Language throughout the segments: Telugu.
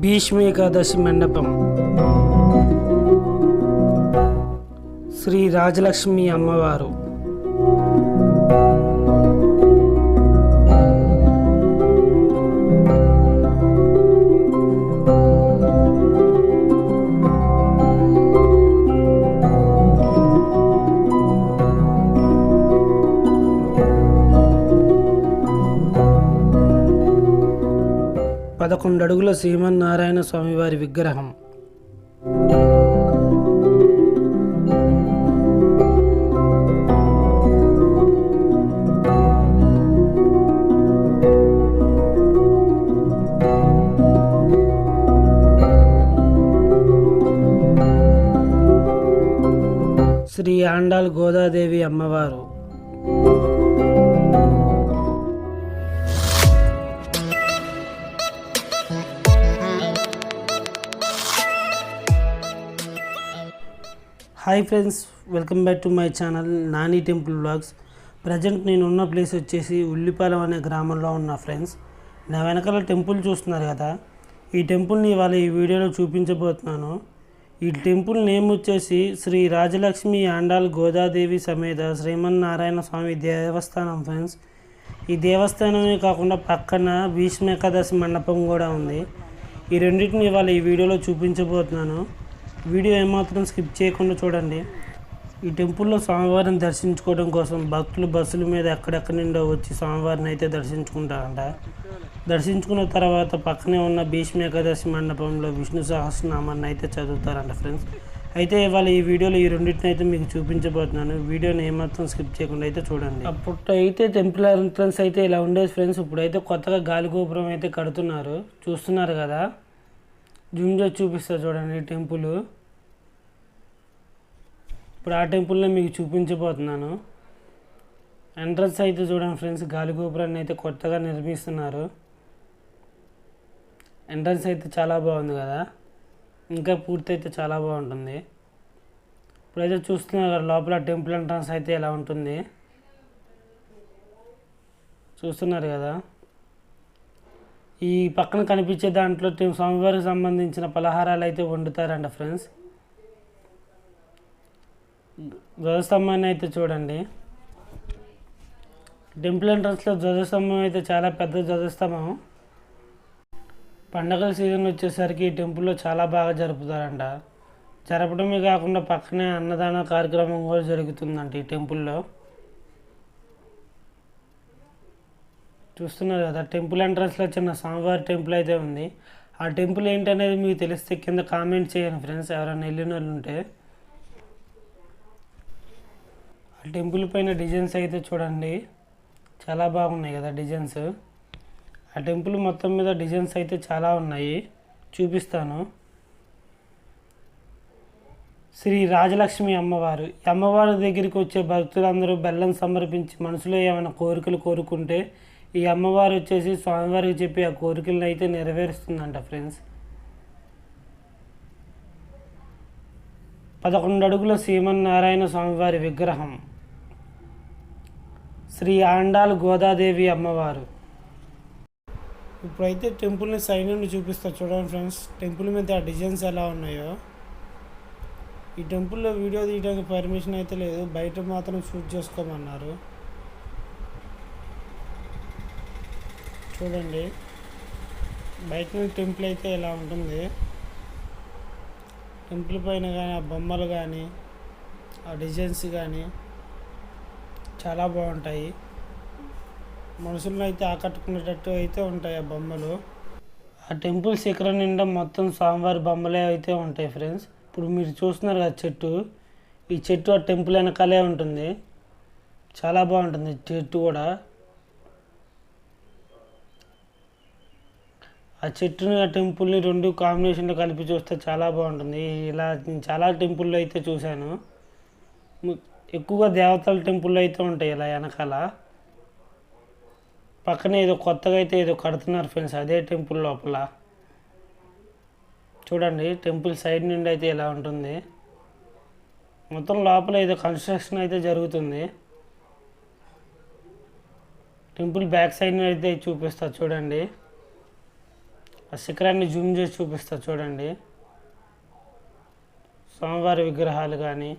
భీష్మేకాదశి మండపం. శ్రీ రాజలక్ష్మి అమ్మవారు. పదకొండు అడుగుల శ్రీమన్నారాయణ స్వామివారి విగ్రహం. శ్రీ ఆండాల్ గోదాదేవి అమ్మవారు. Hi friends welcome back to my channel Nani temple blogs present నేను ఉన్న ప్లేస్ వచ్చేసి ఉల్లిపాలెం అనే గ్రామంలో ఉన్న ఫ్రెండ్స్. నా వెనకాల టెంపుల్ చూస్తున్నారు కదా? ఈ టెంపుల్ని ఇవాళ ఈ వీడియోలో చూపించబోతున్నాను. ఈ టెంపుల్ నేమ్ వచ్చేసి శ్రీ రాజలక్ష్మి ఆండాల్ గోదాదేవి సమేత శ్రీమన్నారాయణ స్వామి దేవస్థానం ఫ్రెండ్స్. ఈ దేవస్థానమే కాకుండా పక్కన భీష్మ ఏకాదశి మండపం కూడా ఉంది. ఈ రెండింటిని ఇవాళ ఈ వీడియోలో చూపించబోతున్నాను. వీడియో ఏమాత్రం స్కిప్ చేయకుండా చూడండి. ఈ టెంపుల్లో స్వామివారిని దర్శించుకోవడం కోసం భక్తులు బస్సుల మీద ఎక్కడెక్కడి నుండో వచ్చి స్వామివారిని అయితే దర్శించుకుంటారంట. దర్శించుకున్న తర్వాత పక్కనే ఉన్న భీష్మ ఏకాదశి మండపంలో విష్ణు సహస్రనామాన్ని అయితే చదువుతారంట ఫ్రెండ్స్. అయితే ఇవాళ ఈ వీడియోలో ఈ రెండింటిని అయితే మీకు చూపించబోతున్నాను. వీడియోని ఏమాత్రం స్కిప్ చేయకుండా అయితే చూడండి. అప్పుడు అయితే టెంపుల్ ఎంట్రన్స్ అయితే ఇలా ఉండేది ఫ్రెండ్స్. ఇప్పుడైతే కొత్తగా గాలి గోపురం అయితే కడుతున్నారు. చూస్తున్నారు కదా? జూమ్ చేసి చూపిస్తారు చూడండి టెంపుల్. ఇప్పుడు ఆ టెంపుల్నే మీకు చూపించబోతున్నాను. ఎంట్రన్స్ అయితే చూడండి ఫ్రెండ్స్ గాలి గోపురాన్ని అయితే కొత్తగా నిర్మిస్తున్నారు. ఎంట్రన్స్ అయితే చాలా బాగుంది కదా? ఇంకా పూర్తి అయితే చాలా బాగుంటుంది. ఇప్పుడైతే చూస్తున్నారు కదా లోపల టెంపుల్ ఎంట్రన్స్ అయితే ఎలా ఉంటుంది? చూస్తున్నారు కదా? ఈ పక్కన కనిపించే దాంట్లో స్వామివారికి సంబంధించిన పలహారాలు అయితే వండుతారంట ఫ్రెండ్స్. ధ్వజస్తంభాన్ని అయితే చూడండి. టెంపుల్ ఎంట్రన్స్లో ధ్వజస్తంభం అయితే చాలా పెద్ద ధ్వజస్తంభం. పండగల సీజన్ వచ్చేసరికి ఈ టెంపుల్లో చాలా బాగా జరుపుతారంట. జరపడమే కాకుండా పక్కనే అన్నదాన కార్యక్రమం కూడా జరుగుతుందంట ఈ టెంపుల్లో చూస్తున్నారు కదా టెంపుల్ ఎంట్రన్స్లో చిన్న స్వామివారి టెంపుల్ అయితే ఉంది. ఆ టెంపుల్ ఏంటనేది మీకు తెలిస్తే కింద కామెంట్ చేయండి ఫ్రెండ్స్ ఎవరైనా వెళ్ళిన వాళ్ళు ఉంటే ఆ టెంపుల్ పైన డిజైన్స్ అయితే చూడండి. చాలా బాగున్నాయి కదా డిజైన్స్. ఆ టెంపుల్ మొత్తం మీద డిజైన్స్ అయితే చాలా ఉన్నాయి. చూపిస్తాను. శ్రీ రాజలక్ష్మి అమ్మవారు. ఈ అమ్మవారి దగ్గరికి వచ్చే భక్తులందరూ బెల్లం సమర్పించి మనసులో ఏమైనా కోరికలు కోరుకుంటే ఈ అమ్మవారు వచ్చేసి స్వామివారికి చెప్పి ఆ కోరికలను అయితే నెరవేరుస్తుందంట ఫ్రెండ్స్. పదకొండు అడుగుల సీమన్నారాయణ స్వామివారి విగ్రహం. శ్రీ ఆండాల్ గోదాదేవి అమ్మవారు. ఇప్పుడైతే టెంపుల్ని సైడ్ నుండి చూపిస్తా. చూడండి ఫ్రెండ్స్ టెంపుల్ మీద ఆ డిజైన్స్ ఎలా ఉన్నాయో. ఈ టెంపుల్లో వీడియో తీయడానికి పర్మిషన్ అయితే లేదు. బయట మాత్రం షూట్ చేసుకోమన్నారు. చూడండి బయట నుండి టెంపుల్ అయితే ఇలా ఉంటుంది. టెంపుల్ పైన కానీ ఆ బొమ్మలు కానీ ఆ డిజైన్స్ కానీ చాలా బాగుంటాయి. మనుషులను అయితే ఆకట్టుకునేటట్టు అయితే ఉంటాయి ఆ బొమ్మలు. ఆ టెంపుల్ శిఖరం నిండా మొత్తం స్వామివారి బొమ్మలే అయితే ఉంటాయి ఫ్రెండ్స్. ఇప్పుడు మీరు చూస్తున్నారు కదా చెట్టు. ఈ చెట్టు ఆ టెంపుల్ వెనకాలే ఉంటుంది. చాలా బాగుంటుంది చెట్టు కూడా. ఆ చెట్టుని ఆ టెంపుల్ని రెండు కాంబినేషన్లో కలిపి చూస్తే చాలా బాగుంటుంది. ఇలా చాలా టెంపుల్లో అయితే చూశాను. ఎక్కువగా దేవతల టెంపుల్ అయితే ఉంటాయి ఇలా వెనకాల. పక్కనే ఏదో కొత్తగా అయితే ఏదో కడుతున్నారు ఫ్రెండ్స్ అదే టెంపుల్ లోపల. చూడండి టెంపుల్ సైడ్ నుండి అయితే ఇలా ఉంటుంది. మొత్తం లోపల ఏదో కన్స్ట్రక్షన్ అయితే జరుగుతుంది. టెంపుల్ బ్యాక్ సైడ్ అయితే చూపిస్తా చూడండి. ఆ శిఖరాన్ని జూమ్ చేసి చూపిస్తా చూడండి. స్వామివారి విగ్రహాలు కానీ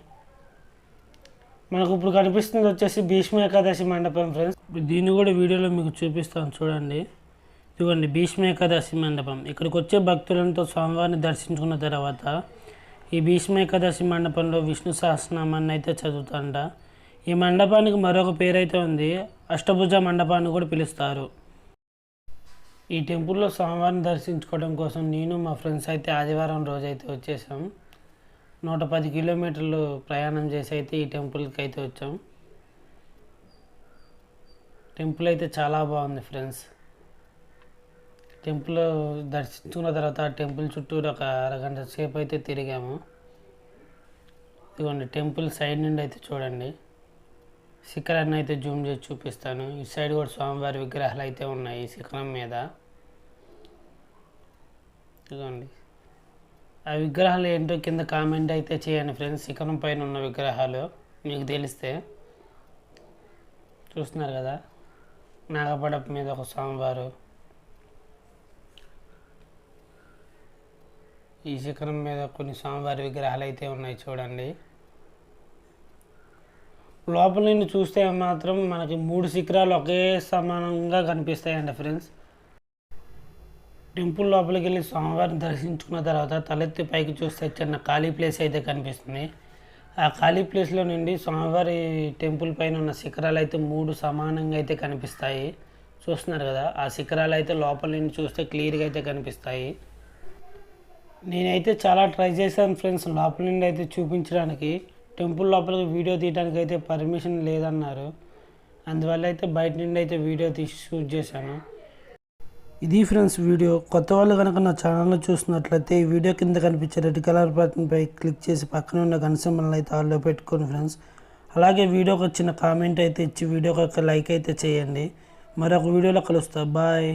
మనకు ఇప్పుడు కనిపిస్తుంది వచ్చేసి భీష్మ ఏకాదశి మండపం ఫ్రెండ్స్ ఇప్పుడు దీన్ని కూడా వీడియోలో మీకు చూపిస్తాను చూడండి. ఇదిగోండి భీష్మ ఏకాదశి మండపం. ఇక్కడికి వచ్చే భక్తులంతో స్వామివారిని దర్శించుకున్న తర్వాత ఈ భీష్మ ఏకాదశి మండపంలో విష్ణు సహస్రనామాన్ని అయితే చదువుతాంట ఈ మండపానికి మరొక పేరైతే ఉంది అష్టభుజ మండపాన్ని కూడా పిలుస్తారు. ఈ టెంపుల్లో స్వామివారిని దర్శించుకోవడం కోసం నేను మా ఫ్రెండ్స్ అయితే ఆదివారం రోజు అయితే వచ్చేసాం. నూట పది కిలోమీటర్లు ప్రయాణం చేసి అయితే ఈ టెంపుల్కి అయితే వచ్చాం. టెంపుల్ అయితే చాలా బాగుంది ఫ్రెండ్స్. టెంపుల్ దర్శించుకున్న తర్వాత టెంపుల్ చుట్టూరు ఒక అరగంట సేపు అయితే తిరిగాము. ఇదిగోండి టెంపుల్ సైడ్ నుండి అయితే చూడండి. శిఖరాన్ని అయితే జూమ్ చేసి చూపిస్తాను. ఈ సైడ్ కూడా స్వామివారి విగ్రహాలు అయితే ఉన్నాయి శిఖరం మీద. ఇదిగోండి. ఆ విగ్రహాలు ఏంటో కింద కామెంట్ అయితే చేయండి ఫ్రెండ్స్. శిఖరం పైన ఉన్న విగ్రహాలు మీకు తెలిస్తే చూస్తున్నారు కదా. నాగపడప మీద ఒక స్వామివారు ఈ శిఖరం మీద కొన్ని స్వామివారి విగ్రహాలు అయితే ఉన్నాయి చూడండి. లోపల నుండి చూస్తే మాత్రం మనకి మూడు శిఖరాలు ఒకే సమానంగా కనిపిస్తాయండి ఫ్రెండ్స్. టెంపుల్ లోపలికి వెళ్ళి స్వామివారిని దర్శించుకున్న తర్వాత తలెత్తి పైకి చూస్తే చిన్న ఖాళీ ప్లేస్ అయితే కనిపిస్తుంది. ఆ ఖాళీ ప్లేస్లో నుండి స్వామివారి టెంపుల్ పైన ఉన్న శిఖరాలు అయితే మూడు సమానంగా అయితే కనిపిస్తాయి. చూస్తున్నారు కదా ఆ శిఖరాలు అయితే లోపల నుండి చూస్తే క్లియర్గా అయితే కనిపిస్తాయి. నేనైతే చాలా ట్రై చేశాను ఫ్రెండ్స్ లోపల నుండి అయితే చూపించడానికి. టెంపుల్ లోపలికి వీడియో తీయడానికి అయితే పర్మిషన్ లేదన్నారు. అందువల్ల అయితే బయట నుండి అయితే వీడియో తీసి షూట్ చేశాను. ఇది ఫ్రెండ్స్ వీడియో. కొత్త వాళ్ళు కనుక నా ఛానల్లో చూస్తున్నట్లయితే ఈ వీడియో కింద కనిపించే రెడ్ కలర్ బటన్పై క్లిక్ చేసి పక్కన ఉన్న గన్ అయితే ఆల్లో పెట్టుకోండి ఫ్రెండ్స్. అలాగే వీడియోకి వచ్చిన కామెంట్ అయితే ఇచ్చి వీడియోకి ఒక లైక్ అయితే చేయండి. మరొక వీడియోలో కలుస్తా. బాయ్.